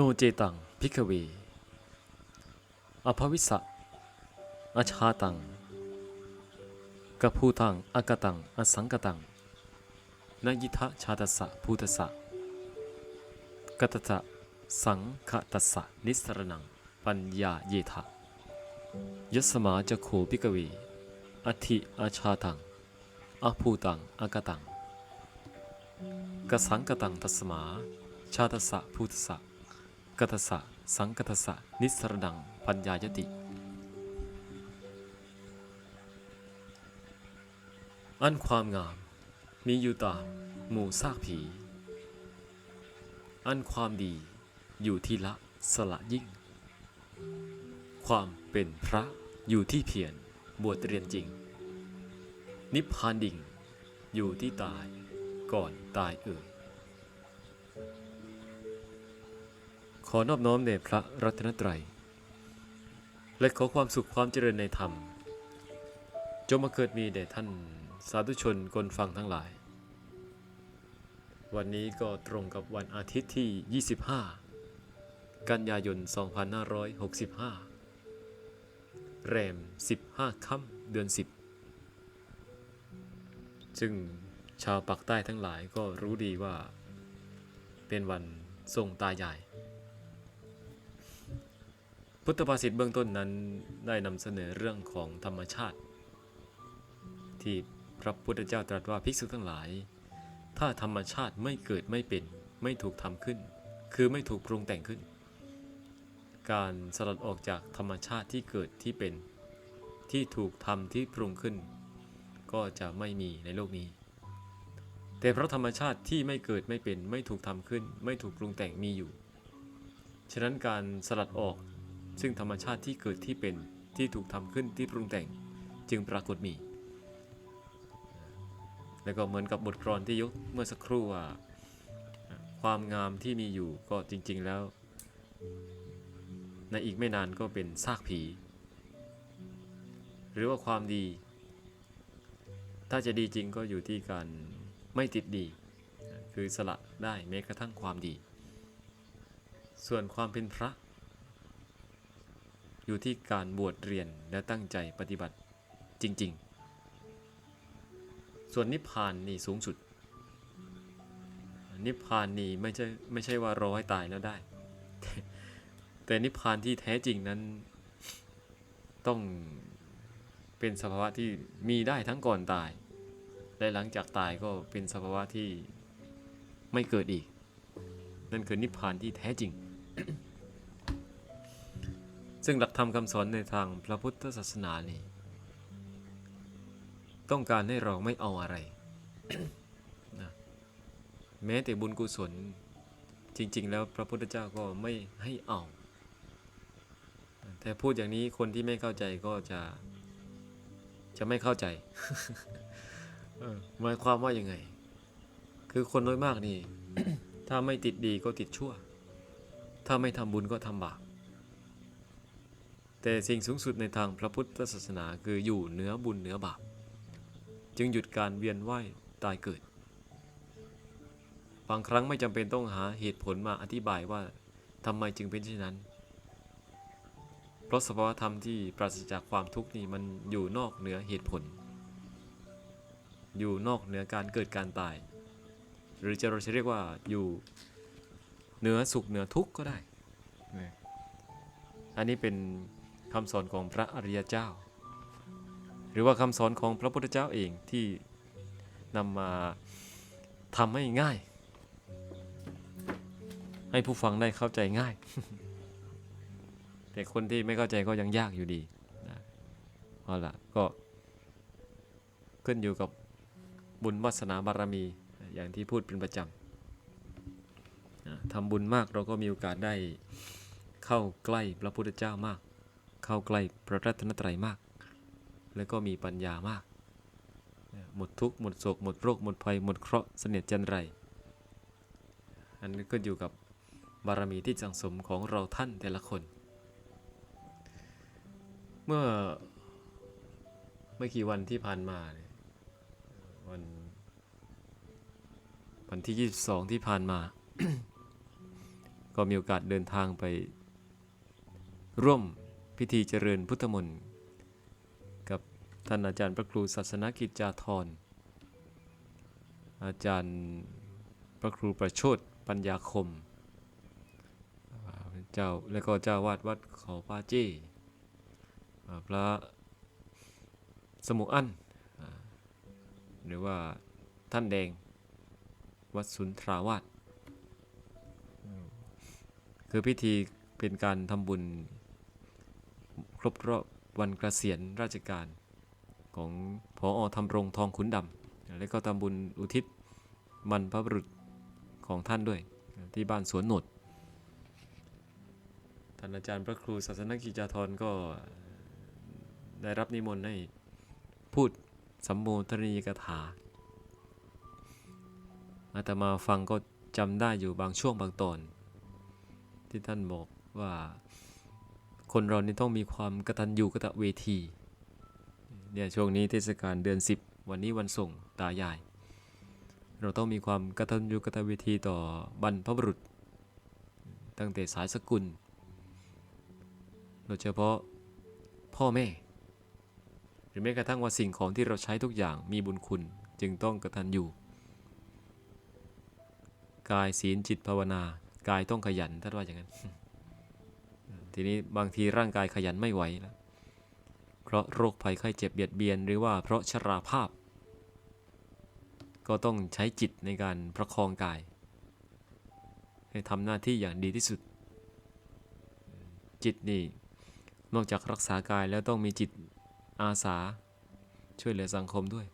โนเจตังพิกเว อภวิสะอชาตังกัพูตังอากตัง อสังกตังนยิทะชาตสะภูตสะกตตะสังคตสะนิสรนัง ปัญญาเยทะยสมาจะโคพิกเว อธิอาชาตังอภูตังอากตังกสังกตังตัสมา ชาตสะภูตสะ กัตสะสังกัตสะนิสรดัง ปัญญายติ อันความงามมีอยู่ตามหมู่ซากผี อันความดีอยู่ที่ละสละยิ่ง ความเป็นพระอยู่ที่เพียรบวชเรียนจริง นิพพานดิ่ง อยู่ที่ตายก่อนตายเอ่ย ขอนอบน้อมแด่พระรัตนตรัย และขอความสุขความเจริญในธรรม จงมาเกิดมีแด่ท่านสาธุชนคนฟังทั้งหลาย วันนี้ก็ตรงกับวันอาทิตย์ที่ 25 กันยายน 2565 แรม 15 ค่ำเดือน 10 ซึ่งชาวปักใต้ทั้งหลายก็รู้ดีว่า เป็นวันทรงตายาย พุทธภาษิตเบื้องต้นนั้นได้นำเสนอเรื่องของธรรมชาติ ที่พระพุทธเจ้าตรัสว่าภิกษุทั้งหลาย ถ้าธรรมชาติไม่เกิดไม่เป็น ไม่ถูกทำขึ้น คือไม่ถูกปรุงแต่งขึ้น การสลัดออกจากธรรมชาติที่เกิดที่เป็น ที่ถูกทำที่ปรุงขึ้น ก็จะไม่มีในโลกนี้ แต่เพราะธรรมชาติที่ไม่เกิดไม่เป็น ไม่ถูกทำขึ้น ไม่ถูกปรุงแต่งมีอยู่ ฉะนั้นการสลัดออก ซึ่งธรรมชาติที่เกิดที่เป็นที่ถูกทำขึ้นที่ปรุงแต่งจึงปรากฏมี แล้วก็เหมือนกับบทกลอนที่ยกเมื่อสักครู่ว่าความงามที่มีอยู่ก็จริง ๆแล้ว ในอีกไม่นานก็เป็นซากผี หรือว่าความดี ถ้าจะดีจริงก็อยู่ที่การไม่ติดดี คือสละได้แม้กระทั่งความดี ส่วนความเป็นพระ อยู่ที่การบวชเรียนและตั้งใจปฏิบัติจริง ๆ ส่วนนิพพานนี่สูงสุด นิพพานนี่ไม่ใช่ไม่ใช่ว่ารอให้ตายแล้วได้แต่แต่นิพพานที่แท้จริงนั้นต้องเป็นสภาวะที่มีได้ทั้งก่อนตาย และหลังจากตายก็เป็นสภาวะที่ไม่เกิดอีก นั่นคือนิพพานที่แท้จริง ซึ่งหลักธรรมคำสอนในทางพระพุทธศาสนานี่ต้องการให้เราไม่เอาอะไรนะแม้แต่บุญกุศลจริง ๆ แล้วพระพุทธเจ้าก็ไม่ให้เอา แต่พูดอย่างนี้คนที่ไม่เข้าใจก็จะจะไม่เข้าใจหมายความว่ายังไง คือคนน้อยมากนี่ ถ้าไม่ติดดีก็ติดชั่ว ถ้าไม่ทำบุญก็ทำบาป แต่สิ่งสูงสุดในทางพระพุทธศาสนาคืออยู่เหนือบุญเหนือบาป จึงหยุดการเวียนว่ายตายเกิด บางครั้งไม่จำเป็นต้องหาเหตุผลมาอธิบายว่าทำไมจึงเป็นเช่นนั้น เพราะสภาวธรรมที่ปราศจากความทุกข์นี่มันอยู่นอกเหนือเหตุผล อยู่นอกเหนือการเกิดการตาย หรือจะเราจะเรียกว่าอยู่เหนือสุขเหนือทุกข์ก็ได้นะอันนี้เป็น คำสอนของพระอริยเจ้า หรือว่าคำสอนของพระพุทธเจ้าเองที่นำมาทำให้ง่าย ให้ผู้ฟังได้เข้าใจง่าย แต่คนที่ไม่เข้าใจก็ยังยากอยู่ดีนะเอาล่ะก็ขึ้นอยู่กับบุญวาสนาบารมี อย่างที่พูดเป็นประจำทำบุญมากเราก็มีโอกาสได้เข้าใกล้พระพุทธเจ้ามาก เข้าใกล้พระรัตนตรัยมาก แล้วก็มีปัญญามาก หมดทุกข์หมดโศกหมดโรคหมดภัยหมดเคราะห์เสนียดจันไร อันนี้ก็อยู่กับบารมีที่สังสมของเราท่านแต่ละคน เมื่อไม่กี่วันที่ผ่านมาเนี่ยวันวันที่ 22 ที่ผ่านมา ก็มีโอกาสเดินทางไปร่วม พิธีเจริญพุทธมนต์กับท่านอาจารย์พระครูศาสนกิจจาธร อาจารย์พระครูประโชดปัญญาคม เจ้าและก็เจ้าวาดวัดเขาปาเจ้พระสมุอันหรือว่าท่านแดง วัดสุนทราวาสคือพิธีเป็นการทำบุญ ครบรอบวันเกษียณราชการของพออทำรงทองขุนดำและก็ทำบุญอุทิศมันพระบุรุษของท่านด้วย ที่บ้านสวนหนดท่านอาจารย์พระครูศาสนกิจจาธรก็ได้รับนิมนต์ให้พูดสัมโมทนียกถาอาตมาฟังก็จำได้อยู่บางช่วงบางตอน ที่ท่านบอกว่า คนเรานี่ต้องมีความกตัญญูกะตะเวที เนี่ยช่วงนี้เทศกาลเดือน 10 วันนี้วันส่งตายาย เราต้องมีความกตัญญูกะตะเวทีต่อบรรพบุรุษ ตั้งแต่สายสกุล โดยเฉพาะพ่อแม่ หรือแม้กระทั่งว่าสิ่งของที่เราใช้ทุกอย่างมีบุญคุณจึงต้องกระตัญญูกายศีลจิตภาวนากายต้องขยันท่านว่าอย่างนั้น ทีนี้บางทีร่างกายขยันไม่ไหวแล้วเพราะโรคภัยไข้เจ็บเบียดเบียนหรือว่าเพราะชราภาพ ก็ต้องใช้จิตในการประคองกาย ให้ทำหน้าที่อย่างดีที่สุด จิตนี่นอกจากรักษากายแล้วต้องมีจิตอาสาช่วยเหลือสังคมด้วย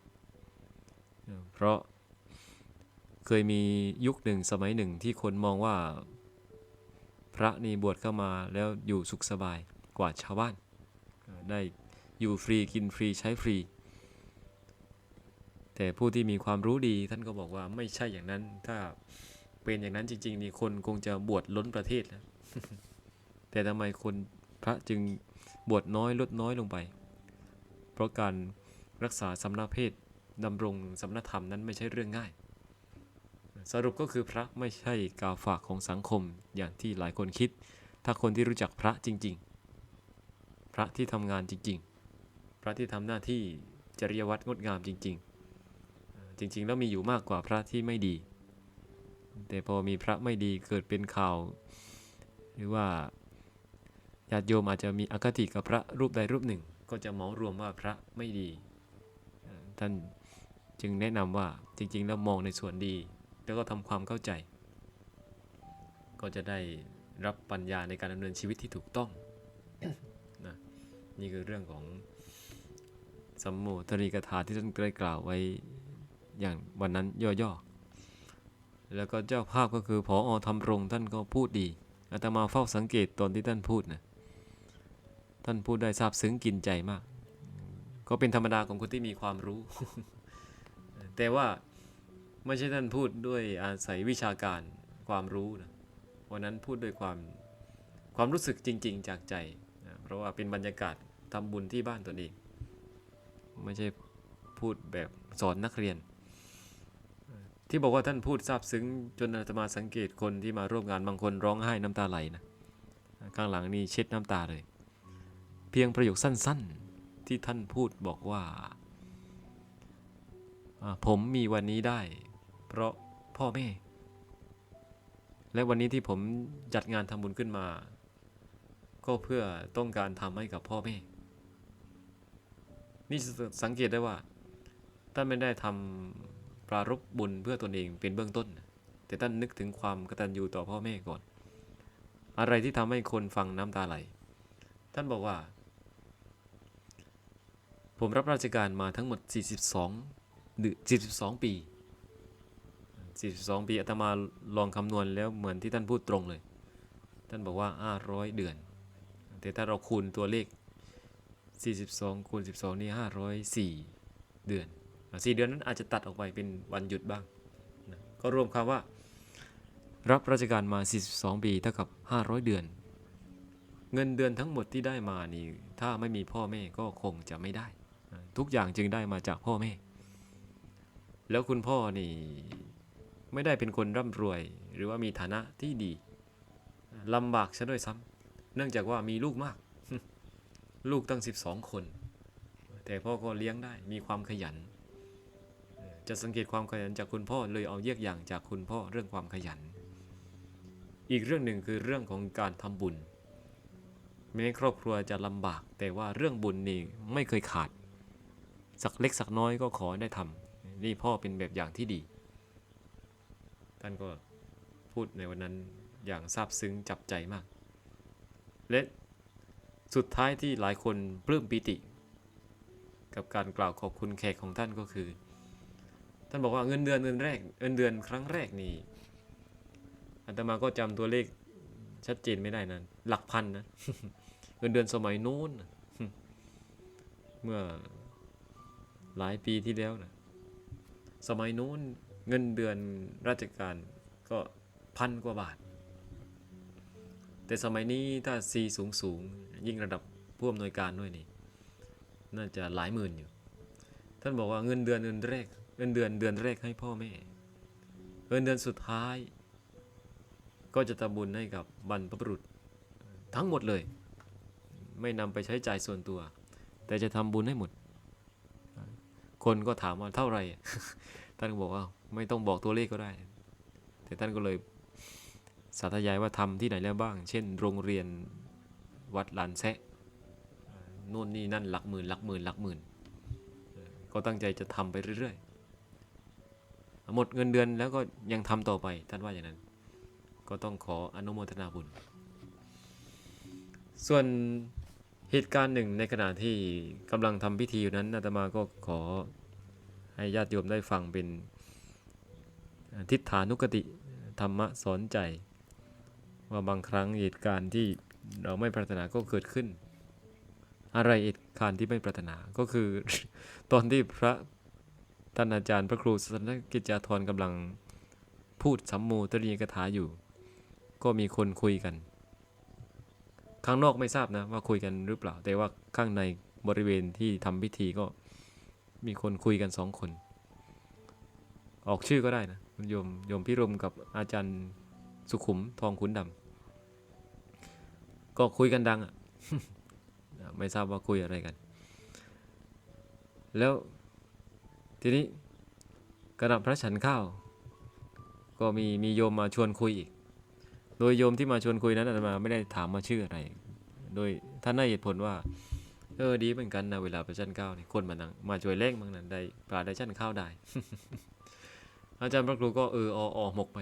เพราะเคยมียุคหนึ่งสมัยหนึ่งที่คนมองว่า พระนี่บวชเข้ามาแล้วอยู่สุขสบายกว่าชาวบ้าน ได้อยู่ฟรีกินฟรีใช้ฟรี แต่ผู้ที่มีความรู้ดีท่านก็บอกว่าไม่ใช่อย่างนั้น ถ้าเป็นอย่างนั้นจริง ๆ นี่คนคงจะบวชล้นประเทศแล้วแต่ทำไมคนพระจึงบวชน้อยลดน้อยลงไป เพราะการรักษาสำนักเพศดำรงสำนักธรรมนั้นไม่ใช่เรื่องง่าย สรุปก็คือพระไม่ใช่กาวฝากของสังคมอย่างที่หลายคนคิด ถ้าคนที่รู้จักพระจริง ๆ พระที่ทำงานจริง ๆ พระที่ทำหน้าที่จริยวัตรงดงามจริง ๆ จริง ๆ แล้วมีอยู่มากกว่าพระที่ไม่ดี แต่พอมีพระไม่ดีเกิดเป็นข่าว หรือว่าญาติโยมอาจจะมีอคติกับพระรูปใดรูปหนึ่ง ก็จะเหมารวมว่าพระไม่ดี ท่านจึงแนะนำว่าจริง ๆ แล้วมองในส่วนดี แล้วก็ทำความเข้าใจ ก็จะได้รับปัญญาในการดำเนินชีวิตที่ถูกต้องนะนี่คือเรื่องของสัมโมทนีกถาที่ท่านได้กล่าวไว้อย่างวันนั้นย่อๆ แล้วก็เจ้าภาพก็คือพออทำรงท่านก็พูดดีอาตมาเฝ้าสังเกตตอนที่ท่านพูดนะท่านพูดได้ซาบซึ้งกินใจมาก ก็เป็นธรรมดาของคนที่มีความรู้ แต่ว่า ไม่ใช่ท่านพูดด้วยอาศัยวิชาการความรู้นะวันนั้นพูดด้วยความความรู้สึกจริง ๆ จากใจนะเพราะว่าเป็นบรรยากาศทำบุญที่บ้านตนเอง ไม่ใช่พูดแบบสอนนักเรียน ที่บอกว่าท่านพูดซาบซึ้งจนอาตมาสังเกตคนที่มาร่วมงานบางคนร้องไห้น้ำตาไหลนะข้างหลังนี่เช็ดน้ำตาเลย เพียงประโยคสั้น ๆที่ท่านพูดบอกว่า ผมมีวันนี้ได้ เพราะพ่อแม่ และวันนี้ที่ผมจัดงานทำบุญขึ้นมา ก็เพื่อต้องการทำให้กับพ่อแม่ นี่สังเกตได้ว่าท่านไม่ได้ทำปรารบบุญเพื่อตนเองเป็นเบื้องต้น แต่ท่านนึกถึงความกตัญญูต่อพ่อแม่ก่อน อะไรที่ทำให้คนฟังน้ำตาไหล ท่านบอกว่า ผมรับราชการมาทั้งหมด 42เดือ42 ปี 42 ปีอาตมาลองคำนวณแล้วเหมือนที่ท่านพูดตรงเลย ท่านบอกว่า 500 เดือน แต่ถ้าเราคูณตัวเลข 42 คูณ 12 นี่ 504 เดือนอะ4เดือนนั้นอาจจะตัดออกไปเป็นวันหยุดบ้างนะก็รวมความว่า รับราชการมา 42 ปีเท่ากับ 500 เดือน เงินเดือนทั้งหมดที่ได้มานี่ถ้าไม่มีพ่อแม่ก็คงจะไม่ได้ ทุกอย่างจึงได้มาจากพ่อแม่แล้วคุณพ่อนี่ ไม่ได้เป็นคนร่ำรวย หรือว่ามีฐานะที่ดีลำบากซะด้วยซ้ำเนื่องจากว่ามีลูกมาก ลูกตั้ง 12 คน แต่พ่อก็เลี้ยงได้มีความขยัน จะสังเกตความขยันจากคุณพ่อเลยเอาเยี่ยงอย่างจากคุณพ่อเรื่องความขยัน อีกเรื่องหนึ่งคือเรื่องของการทำบุญแม้ครอบครัวจะลำบาก แต่ว่าเรื่องบุญนี่ไม่เคยขาด สักเล็กสักน้อยก็ขอได้ทำนี่พ่อเป็นแบบอย่างที่ดี ท่านก็พูดในวันนั้นอย่างซาบซึ้งจับใจมาก และสุดท้ายที่หลายคนปลื้มปิติ กับการกล่าวขอบคุณแขกของท่านก็คือ ท่านบอกว่าเงินเดือนเงินแรกเงินเดือนครั้งแรกนี่อาตมาก็จำตัวเลขชัดเจนไม่ได้นะหลักพันนะเงินเดือนสมัยนู้นเมื่อหลายปีที่แล้วนะสมัยนู้น เงินเดือนราชการก็พันกว่าบาท แต่สมัยนี้ถ้า C สูงสูงๆยิ่งระดับผู้อำนวยการด้วยนี่ น่าจะหลายหมื่นอยู่ ท่านบอกว่าเงินเดือนเงินแรก เงินเดือนเดือนแรกให้พ่อแม่ เงินเดือนสุดท้าย ก็จะทำบุญให้กับบรรพบุรุษทั้งหมดเลย ไม่นำไปใช้จ่ายส่วนตัว แต่จะทำบุญให้หมด คนก็ถามว่าเท่าไหร่ ท่านก็บอกว่าไม่ต้องบอกตัวเลขก็ได้ แต่ท่านก็เลยสาธยายว่าทำที่ไหนแล้วบ้าง เช่น โรงเรียนวัดลานแซะนู่นนี่นั่นหลักหมื่นหลักหมื่นหลักหมื่น ก็ตั้งใจจะทำไปเรื่อยๆ หมดเงินเดือนแล้วก็ยังทำต่อไป ท่านว่าอย่างนั้น ก็ต้องขออนุโมทนาบุญ ส่วนเหตุการณ์หนึ่งในขณะที่กำลังทำพิธีอยู่นั้นอาตมาก็ขอ ให้ญาติโยมได้ฟังเป็นทิฏฐานุกติธรรมะสอนใจ ว่าบางครั้งเหตุการณ์ที่เราไม่ปรารถนาก็เกิดขึ้น อะไรเหตุการณ์ที่ไม่ปรารถนาก็คือ ตอนที่พระท่านอาจารย์พระครูสันกิจจาธรกำลังพูดสัมมูตรีกถาอยู่ ก็มีคนคุยกัน ข้างนอกไม่ทราบนะว่าคุยกันหรือเปล่า แต่ว่าข้างในบริเวณที่ทำพิธีก็ มีคนคุยกันสองคน ออกชื่อก็ได้นะโยมโยมพิรมกับอาจารย์สุขุมทองขุนดำก็คุยกันดังอะไม่ทราบว่าคุยอะไรกัน แล้วทีนี้กระดับพระฉันข้าว ก็มีมีโยมมาชวนคุยอีก โดยโยมที่มาชวนคุยนั้นอาตมาไม่ได้ถามมาชื่ออะไร โดยท่านให้เหตุผลว่า เออดีเหมือนกันนะเวลาไปชั้นข้านี่คนมานั่งมาช่วยเล่งบางนั้นได้ปลาได้ชั้นข้าวได้ อาจารย์พระครูก็เอออออหมกไป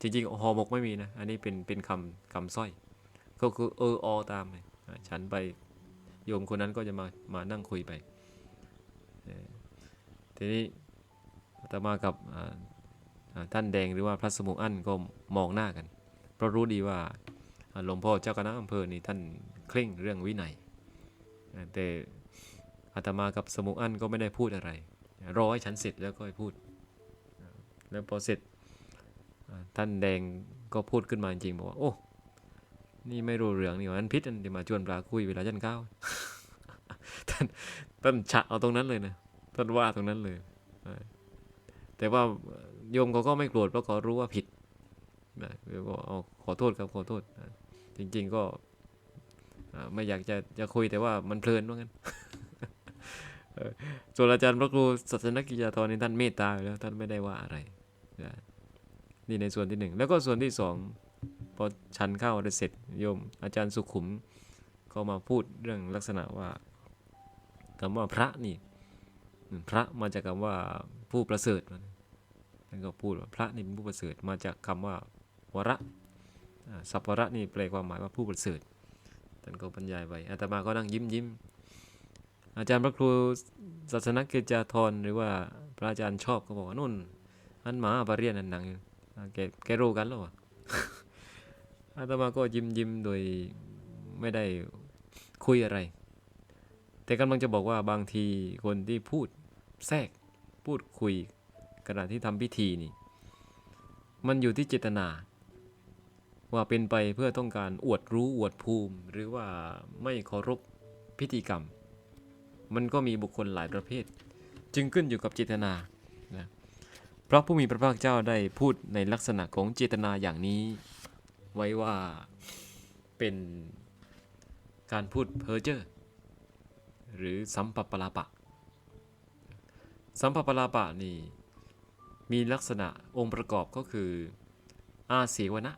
จริงๆหอหมกไม่มีนะ อันนี้เป็นเป็นคำคำสร้อย ก็คือเอออตามเลยฉันไปโยมคนนั้นก็จะมามานั่งคุยไปทีนี้ตมากับท่านแดงหรือว่าพระสมุอั้นก็มองหน้ากัน เพราะรู้ดีว่าอ่าหลวงพ่อเจ้าคณะอำเภอนี่ท่านเคร่งเรื่องวินัย แต่อาตมากับสมุอั้นก็ไม่ได้พูดอะไรรอให้ฉันเสร็จแล้วก็พูด แล้วพอเสร็จท่านแดงก็พูดขึ้นมาจริงบอกว่า โอ้ นี่ไม่รู้เรื่องนี่อันพิษอันเดี๋ยวมาชวนปลาคุยเวลาจันข้าท่านท่านฉะเอาตรงนั้นเลยนะท่านว่าตรงนั้นเลย แต่ว่าโยมเขาก็ไม่โกรธเพราะเขารู้ว่าผิดนะก็เอาขอโทษครับขอโทษ จริง ๆ ก็ ไม่อยากจะจะคุยแต่ว่ามันเพลินว่างั้นส่วนอาจารย์พระครูศาสนกิจธรนี่ท่านเมตตาอยู่แล้วท่านไม่ได้ว่าอะไรนี่ในส่วนที่หนึ่งแล้วก็ส่วนที่สองพอชันเข้าได้เสร็จโยม อาจารย์สุขุมก็มาพูดเรื่องลักษณะว่าคำว่าพระนี่ พระมาจากคำว่าผู้ประเสริฐท่านก็พูดว่าพระนี่เป็นผู้ประเสริฐมาจากคำว่าวระสัพวระนี่แปลความหมายว่าผู้ประเสริฐ ท่านก็บรรยายไว้อาตมาก็นั่งยิ้มยิ้มอาจารย์พระครูศาสนกิจจาธรหรือว่าพระอาจารย์ชอบก็บอกว่านุ่นอันหมาปาเรียนอันหนังแกแกรู้กันแล้ววะอาตมาก็ยิ้มยิ้มโดยไม่ได้คุยอะไร แต่กำลังจะบอกว่าบางทีคนที่พูดแทรกพูดคุยขณะที่ทำพิธีนี่ มันอยู่ที่เจตนา ว่าเป็นไปเพื่อต้องการอวดรู้อวดภูมิ หรือว่าไม่เคารพพิธีกรรม มันก็มีบุคคลหลายประเภท จึงขึ้นอยู่กับเจตนานะพระผู้มีพระภาคเจ้าได้พูดในลักษณะของเจตนาอย่างนี้ ไว้ว่าเป็นการพูดเพ้อเจ้อหรือสัมปปลาปะ สัมปปลาปะนี่มีลักษณะองค์ประกอบก็คืออาเสวนะ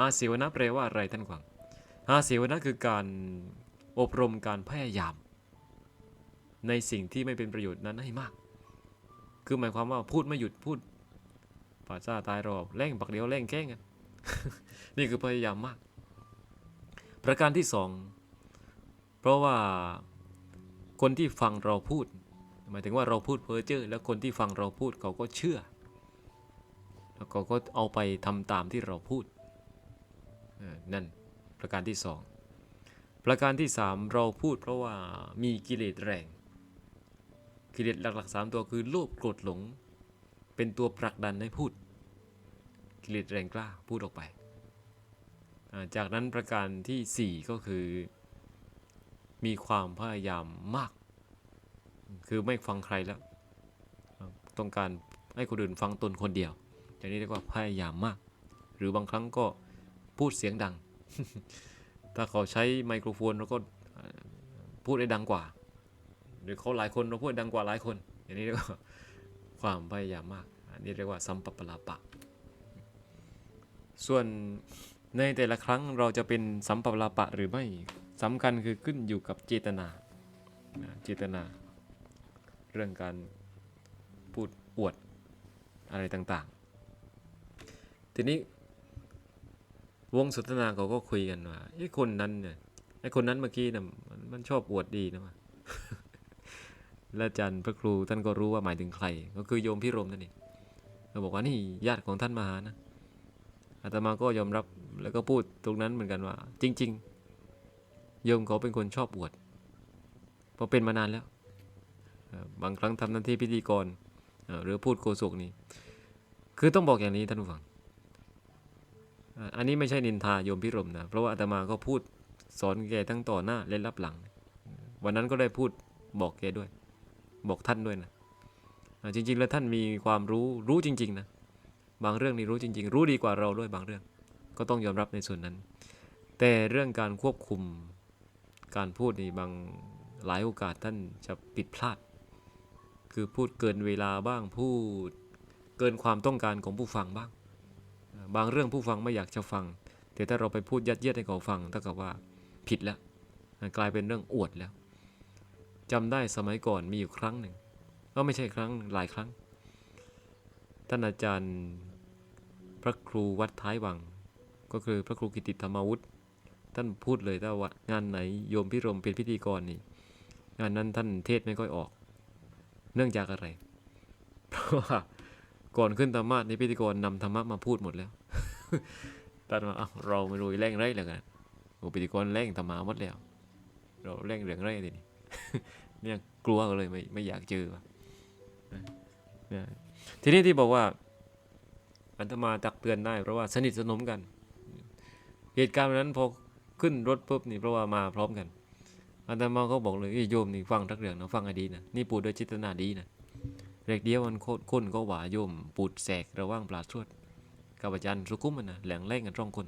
อาเสวนะแปลว่าอะไรท่านกวางอาเสวนะคือการอบรมการพยายาม ในสิ่งที่ไม่เป็นประโยชน์นั้นให้มาก คือหมายความว่าพูดไม่หยุดพูดป่าจ้าตายรอบแร่งปักเดียวแร่งแก้งกันนี่คือพยายามมาก ประการที่สองเพราะว่าคนที่ฟังเราพูด หมายถึงว่าเราพูดเพ้อเจ้อแล้วคนที่ฟังเราพูดเขาก็เชื่อ แล้วเขาก็เอาไปทำตามที่เราพูด นั่นประการที่สองประการที่สามเราพูดเพราะว่ามีกิเลสแรง กิเลสหลักๆสามตัวคือโลภโกรธหลง เป็นตัวผลักดันให้พูด กิเลสแรงกล้าพูดออกไป จากนั้นประการที่สี่ก็คือ มีความพยายามมาก คือไม่ฟังใครแล้ว ต้องการให้คนอื่นฟังตนคนเดียวอย่างนี้เรียกว่าพยายามมาก หรือบางครั้งก็ พูดเสียงดัง ถ้าเขาใช้ไมโครโฟนเราก็พูดได้ดังกว่า หรือเขาหลายคนเราพูดดังกว่าหลายคน อย่างนี้เรียกว่าความพยายามมาก อันนี้เรียกว่าสัมปปลาปะ ส่วนในแต่ละครั้งเราจะเป็นสัมปปลาปะหรือไม่สำคัญคือขึ้นอยู่กับเจตนาเจตนา เรื่องการพูดอวดอะไรต่างๆ ทีนี้ วงสนทนาเขาก็คุยกันว่าไอ้คนนั้นเนี่ยไอ้คนนั้นเมื่อกี้น่ะมันชอบอวดดีนะวะและอาจารย์พระครูท่านก็รู้ว่าหมายถึงใคร ก็คือโยมพี่รมนั่นเองเขาบอกว่านี่ญาติของท่านมาหานะอาตมาก็ยอมรับแล้วก็พูดตรงนั้นเหมือนกันว่า จริง ๆ โยมเขาเป็นคนชอบอวดเพราะเป็นมานานแล้ว บางครั้งทำหน้าที่พิธีกรหรือพูดโกศกนี่คือต้องบอกอย่างนี้ท่านผู้ฟัง อันนี้ไม่ใช่นินทาโยมพิรมนะ เพราะว่าอาตมาก็พูดสอนแกทั้งต่อหน้าและรับหลัง วันนั้นก็ได้พูดบอกแกด้วย บอกท่านด้วยนะจริง ๆ แล้วท่านมีความรู้รู้จริง ๆ นะ บางเรื่องนี่รู้จริง ๆ รู้ดีกว่าเราด้วยบางเรื่อง ก็ต้องยอมรับในส่วนนั้น แต่เรื่องการควบคุมการพูดนี่บางหลายโอกาสท่านจะผิดพลาด คือพูดเกินเวลาบ้างพูด เกินความต้องการของผู้ฟังบ้าง บางเรื่องผู้ฟังไม่อยากจะฟัง แต่ถ้าเราไปพูดยัดเยียดให้เขาฟังเท่ากับว่าผิดแล้ว กลายเป็นเรื่องอวดแล้วจำได้สมัยก่อนมีอยู่ครั้งหนึ่งก็ไม่ใช่ครั้งหนึ่งหลายครั้ง ท่านอาจารย์พระครูวัดท้ายวัง ก็คือพระครูกิติธรรมวุฒิท่านพูดเลยถ้าว่างานไหนโยมพิรมเป็นพิธีกรนี่งานนั้นท่านเทศไม่ค่อยออก เนื่องจากอะไรเพราะว่า ก่อนขึ้นธรรมะนี่พิธีกรนำธรรมะมาพูดหมดแล้ว ตัดมาเอาเราไม่รู้แรงไรแล้วกันโอ้พิธีกรแรงธรรมะหมดแล้ว เราแรงเรื่องไรทีนี้เนี่ยกลัวก็เลยไม่ไม่อยากเจอวะทีนี้ที่บอกว่าอันตมาตักเตือนได้เพราะว่าสนิทสนมกัน เหตุการณ์นั้นพอขึ้นรถปุ๊บนี่เพราะว่ามาพร้อมกันอันตมาก็บอกเลยโยมนี่ฟังทักเรื่องนะฟังให้ดีนะนี่ปูดโดยจิตนาดีนะ เรียกเดียวมันโคตรคนก็หวาโยมปูดแสกระว่างปลาชวดกับอาจารย์สุกุมมันนะแหลงแรงกันร่องคน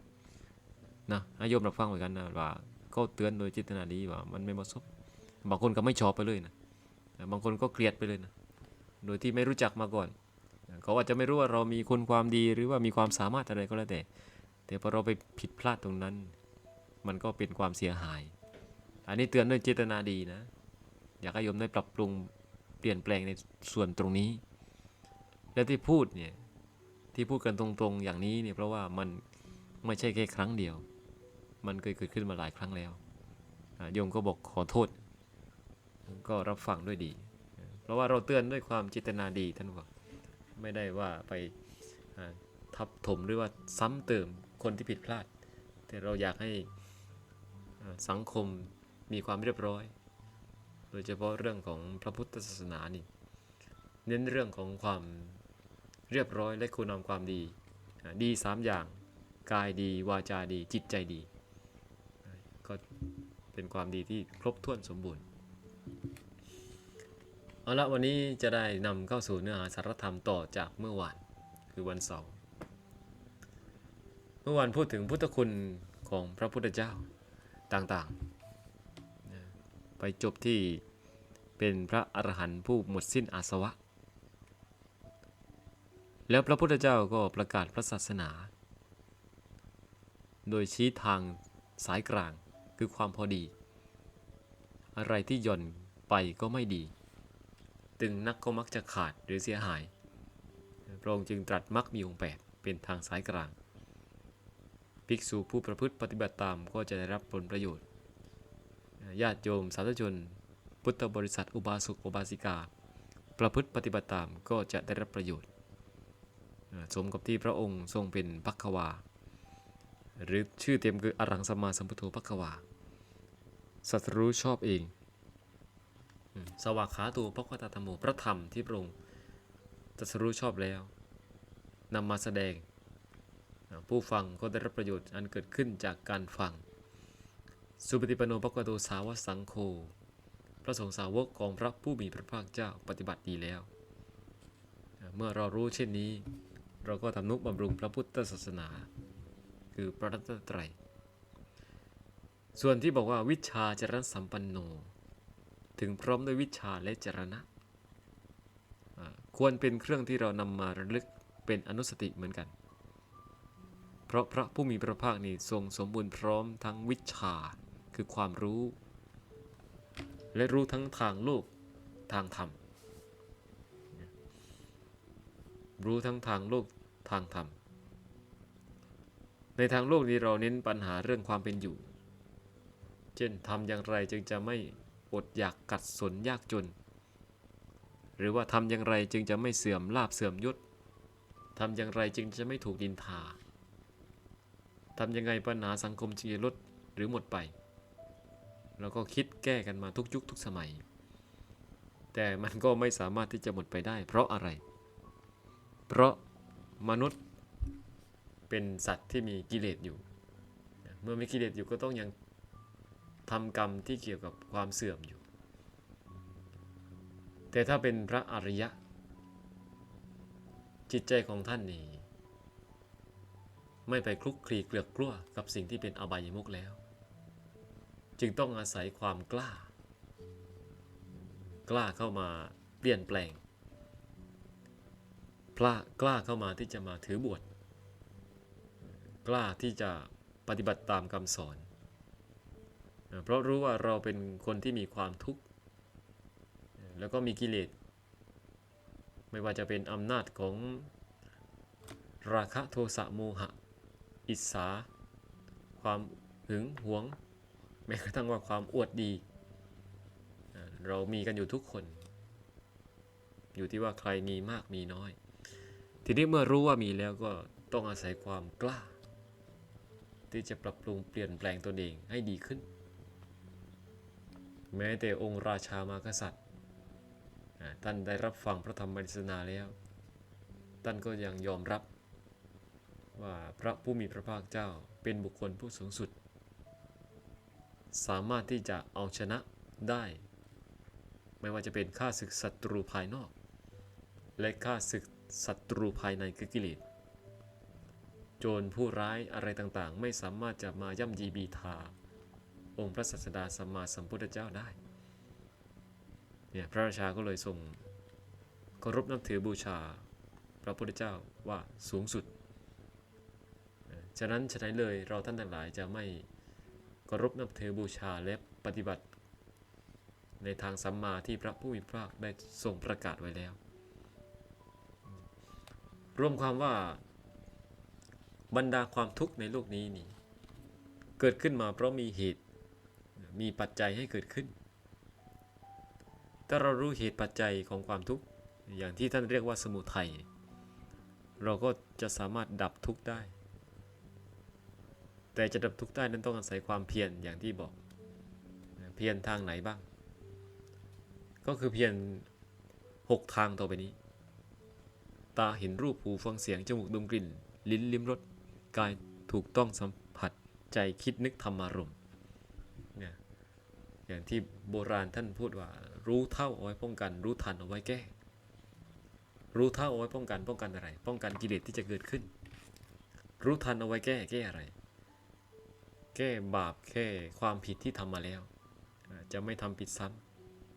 นะให้โยมรับฟังเหมือนกันนะว่าเขาเตือนโดยจิตนาดีว่ามันไม่เหมาะสมบางคนก็ไม่ชอบไปเลยนะบางคนก็เกลียดไปเลยนะโดยที่ไม่รู้จักมาก่อน เขาอาจจะไม่รู้ว่าเรามีคุณความดีหรือว่ามีความสามารถอะไรก็แล้วแต่ แต่พอเราไปผิดพลาดตรงนั้น มันก็เป็นความเสียหาย อันนี้เตือนด้วยเจตนาดีนะ อยากให้โยมได้ปรับปรุง ปลี่ยนแปลงในส่วนตรงนี้ และที่พูดเนี่ยที่พูดกันตรงๆอย่างนี้เนี่ยเพราะว่ามันไม่ใช่แค่ครั้งเดียว มันเคยเกิดขึ้นมาหลายครั้งแล้วโยมก็บอกขอโทษ ก็รับฟังด้วยดี เพราะว่าเราเตือนด้วยความเจตนาดีท่านว่าไม่ได้ว่าไปทับถมหรือว่าซ้ำเติมคนที่ผิดพลาด แต่เราอยากให้สังคมมีความเรียบร้อย ดยเฉพาะเรื่องของพระพุทธศาสนานี่เน้นเรื่องของความเรียบร้อยและคุณงามความดี ดีสามอย่าง กายดี วาจาดี จิตใจดี ก็เป็นความดีที่ครบถ้วนสมบูรณ์ เอาละวันนี้จะได้นำเข้าสู่เนื้อหาสารธรรมต่อจากเมื่อวาน คือวันเสาร์ เมื่อวานพูดถึงพุทธคุณของพระพุทธเจ้าต่างๆ ไปจบที่เป็นพระอรหันต์ผู้หมดสิ้นอาสวะ แล้วพระพุทธเจ้าก็ประกาศพระศาสนา โดยชี้ทางสายกลางคือความพอดี อะไรที่หย่อนไปก็ไม่ดี ตึงนักก็มักจะขาดหรือเสียหาย พระองค์จึงตรัสมรรคมีองค์แปดเป็นทางสายกลาง ภิกษุผู้ประพฤติปฏิบัติตามก็จะได้รับผลประโยชน์ ญาติโยมสาธุชน พุทธบริษัทอุบาสกอุบาสิกา ประพฤติปฏิบัติตามก็จะได้รับประโยชน์ สมกับที่พระองค์ทรงเป็นพักวา หรือชื่อเต็มคืออรังสมมาสัมพุทโธพักวาสัตรู้ชอบเอง สวากขาตัวพระควตาธรรมโมพระธรรมที่พระองค์ตรัสรู้ชอบแล้วนำมาแสดงผู้ฟังก็ได้รับประโยชน์อันเกิดขึ้นจากการฟัง สุปฏิปโนภควโตสาวสังโฆพระสงฆ์สาวกของพระผู้มีพระภาคเจ้าปฏิบัติดีแล้ว เมื่อเรารู้เช่นนี้ เราก็ทำนุบำรุงพระพุทธศาสนา คือพระรัตนตรัย ส่วนที่บอกว่าวิชาจรณสัมปันโน ถึงพร้อมด้วยวิชาและจรณะ ควรเป็นเครื่องที่เรานำมาระลึกเป็นอนุสติเหมือนกัน เพราะพระผู้มีพระภาคนี่ทรงสมบูรณ์พร้อมทั้งวิชา คือความรู้ และรู้ทั้งทางโลกทางธรรม รู้ทั้งทางโลกทางธรรม ในทางโลกนี้เราเน้นปัญหาเรื่องความเป็นอยู่ เช่นทำอย่างไรจึงจะไม่อดอยากกัดสนยากจน หรือว่าทำอย่างไรจึงจะไม่เสื่อมลาบเสื่อมยศทำอย่างไรจึงจะไม่ถูกดินทาทำยังไงปัญหาสังคมจึงจะลดหรือหมดไป เราก็คิดแก้กันมาทุกยุคทุกสมัย แต่มันก็ไม่สามารถที่จะหมดไปได้ เพราะอะไร เพราะมนุษย์เป็นสัตว์ที่มีกิเลสอยู่ เมื่อมีกิเลสอยู่ก็ต้องยังทำกรรมที่เกี่ยวกับความเสื่อมอยู่ แต่ถ้าเป็นพระอริยะ จิตใจของท่านนี่ไม่ไปคลุกคลีเกลือกกลัวกับสิ่งที่เป็นอบายมุกแล้ว จึงต้องอาศัยความกล้า กล้าเข้ามาเปลี่ยนแปลงพระกล้าเข้ามาที่จะมาถือบวชกล้าที่จะปฏิบัติตามคำสอน เพราะรู้ว่าเราเป็นคนที่มีความทุกข์ แล้วก็มีกิเลส ไม่ว่าจะเป็นอำนาจของราคะโทสะโมหะ อิจฉาความหึงหวง แม้กระทั่งว่าความอวดดี เรามีกันอยู่ทุกคน อยู่ที่ว่าใครมีมากมีน้อย ทีนี้เมื่อรู้ว่ามีแล้วก็ต้องอาศัยความกล้า ที่จะปรับปรุงเปลี่ยนแปลงตนเองให้ดีขึ้น แม้แต่องค์ราชามากษัตริย์ท่านได้รับฟังพระธรรมเทศนาแล้ว ท่านก็ยังยอมรับว่าพระผู้มีพระภาคเจ้าเป็นบุคคลผู้สูงสุด สามารถที่จะเอาชนะได้ ไม่ว่าจะเป็นข้าศึกศัตรูภายนอก และข้าศึกศัตรูภายในคือกิเลสโจรผู้ร้ายอะไรต่างๆ ไม่สามารถจะมาย่ำยีบีทา องค์พระศาสดาสัมมาสัมพุทธเจ้าได้เนี่ยพระราชาก็เลยทรงเคารพนับถือบูชาพระพุทธเจ้าว่าสูงสุด ฉะนั้นฉะนั้นเลยเราท่านทั้งหลายจะไม่ เคารพนับถือบูชาและปฏิบัติ ในทางสัมมาที่พระผู้มีพระภาคได้ทรงประกาศไว้แล้ว รวมความว่าบรรดาความทุกข์ในโลกนี้นี่เกิดขึ้นมาเพราะมีเหตุมีปัจจัยให้เกิดขึ้น ถ้าเรารู้เหตุปัจจัยของความทุกข์อย่างที่ท่านเรียกว่าสมุทัย เราก็จะสามารถดับทุกข์ได้ แต่จะดับทุกข์ได้นั้นต้องอาศัยความเพียรอย่างที่บอก เพียรทางไหนบ้าง ก็คือเพียรหกทางต่อไปนี้ ตาเห็นรูปหูฟังเสียง จมูกดมกลิ่น ลิ้นลิ้มรสกายถูกต้องสัมผัสใจคิดนึกธรรมารมณ์เนี่ยอย่างที่โบราณท่านพูดว่า รู้เท่าเอาไว้ป้องกัน รู้ทันเอาไว้แก้ รู้เท่าเอาไว้ป้องกันป้องกันอะไร ป้องกันกิเลสที่จะเกิดขึ้น รู้ทันเอาไว้แก้แก้อะไร แก้บาปแค่ความผิดที่ทำมาแล้ว จะไม่ทำผิดซ้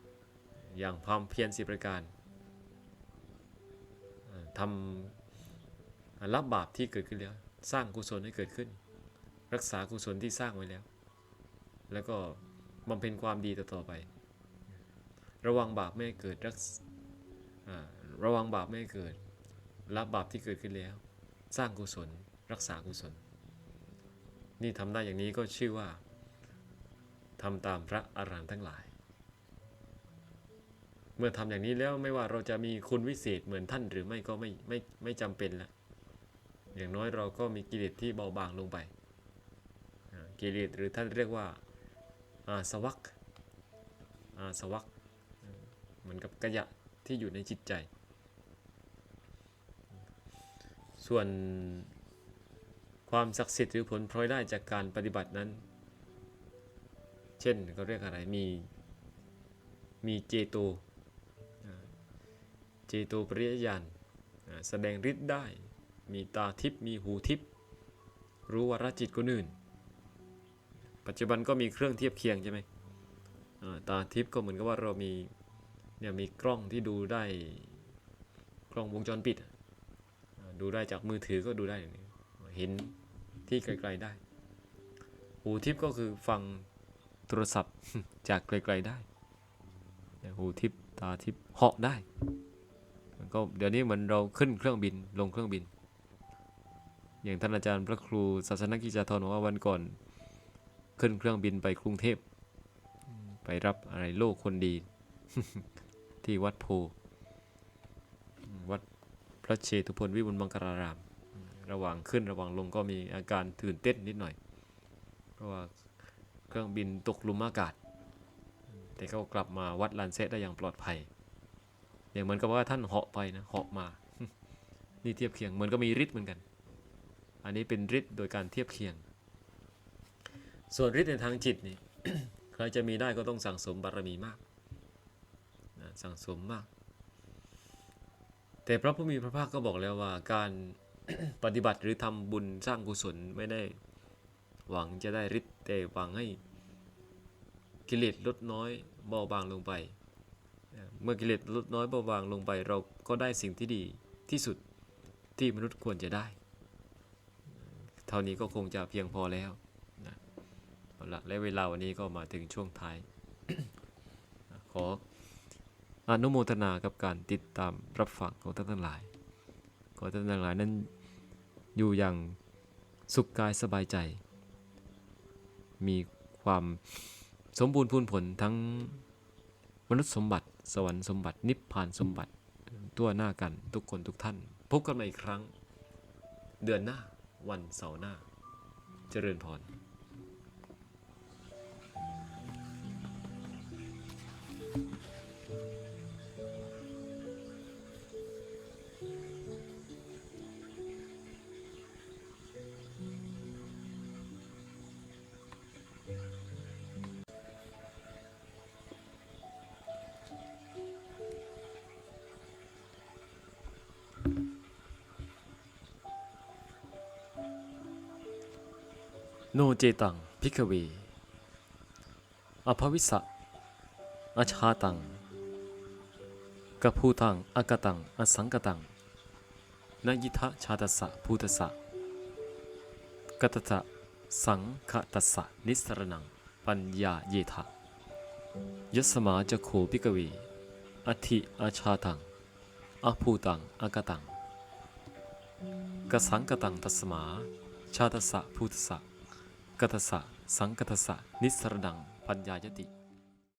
ำอย่างความเพียรสิประการทำรับบาปที่เกิดขึ้นแล้ว สร้างกุศลให้เกิดขึ้น รักษากุศลที่สร้างไว้แล้ว แล้วก็บำเพ็ญความดีต่อไป ระวังบาปไม่ให้เกิดรักระวังบาปไม่ให้เกิด รับบาปที่เกิดขึ้นแล้ว สร้างกุศล รักษากุศล นี่ทำได้อย่างนี้ก็ชื่อว่าทำตามพระอรหันทั้งหลาย เมื่อทำอย่างนี้แล้วไม่ว่าเราจะมีคุณวิเศษเหมือนท่านหรือไม่ก็ไม่ไม่ไม่จำเป็นแล้วอย่างน้อยเราก็มีกิเลสที่เบาบางลงไปกิเลสหรือท่านเรียกว่าอาสวัคอาสวัคเหมือนกับกระยะที่อยู่ในจิตใจ ส่วน ความศักดิ์สิทธิ์หรือผลพลอยได้จากการปฏิบัตินั้น เช่นเขาเรียกอะไร มี มีเจโต เจโตปริยญาณแสดงฤทธิ์ได้ มีตาทิพย์มีหูทิพย์รู้วาระจิตคนอื่น ปัจจุบันก็มีเครื่องเทียบเคียงใช่ไหมตาทิพย์ก็เหมือนกับว่าเรามีเนี่ยมีกล้องที่ดูได้กล้องวงจรปิด ดูได้จากมือถือก็ดูได้เห็น ที่ไกลๆได้ หูทิพย์ก็คือฟังโทรศัพท์จากไกลๆได้ หูทิพย์ตาทิพย์เหาะได้มันก็เดี๋ยวนี้เหมือนเราขึ้นเครื่องบินลงเครื่องบิน อย่างท่านอาจารย์พระครูศาสนกิจจาธรบอกว่าวันก่อน ขึ้นเครื่องบินไปกรุงเทพ ไปรับอะไรโลกคนดี ที่วัดโพวัดพระเชตุพนวิบุลมังคาราราม ระหว่างขึ้นระหว่างลงก็มีอาการตื่นเต้นนิดหน่อย เพราะว่าเครื่องบินตกลุมอากาศ แต่ก็กลับมาวัดลานเซะได้อย่างปลอดภัย อย่างเหมือนกับว่าท่านเหาะไปนะเหาะมา นี่เทียบเคียงเหมือนก็มีฤทธิ์เหมือนกัน อันนี้เป็นฤทธิ์โดยการเทียบเคียง ส่วนฤทธิ์ในทางจิตนี่ใครจะมีได้ก็ต้องสั่งสมบารมีมากนะสั่งสมมาก แต่พระผู้มีพระภาคก็บอกแล้วว่าการ ปฏิบัติหรือทำบุญสร้างกุศลไม่ได้ หวังจะได้ฤทธิ์แต่หวังให้กิเลสลดน้อยเบาบางลงไป เมื่อกิเลสลดน้อยเบาบางลงไป เราก็ได้สิ่งที่ดีที่สุดที่มนุษย์ควรจะได้ เท่านี้ก็คงจะเพียงพอแล้วนะเอาละและเวลาวันนี้ก็มาถึงช่วงท้าย ขออนุโมทนากับการติดตามรับฟังของท่านทั้งหลาย ขอท่านทั้งหลายนั้น อยู่อย่างสุขกายสบายใจ มีความสมบูรณ์พูนผลทั้งมนุษย์สมบัติ สวรรค์สมบัติ นิพพานสมบัติตัวหน้ากันทุกคนทุกท่าน พบกันใหม่อีกครั้ง เดือนหน้าวันเสาร์หน้า เจริญพร โนเจตังพิกเว อภวิสะอชาตังกะพูตังอากตัง อสังกตังนยิทะชาตัสสะภูตสสะกตตะสังคตัสสะนิสรนัง ปัญญาเยทะยสมาจะโคพิกเว อธิอาชาตังอภูตังอากตังกสังกตังตัสมา ชาตัสสะภูตสสะ กัตสะ สังกัตสะ นิสรดัง ปัญญายติ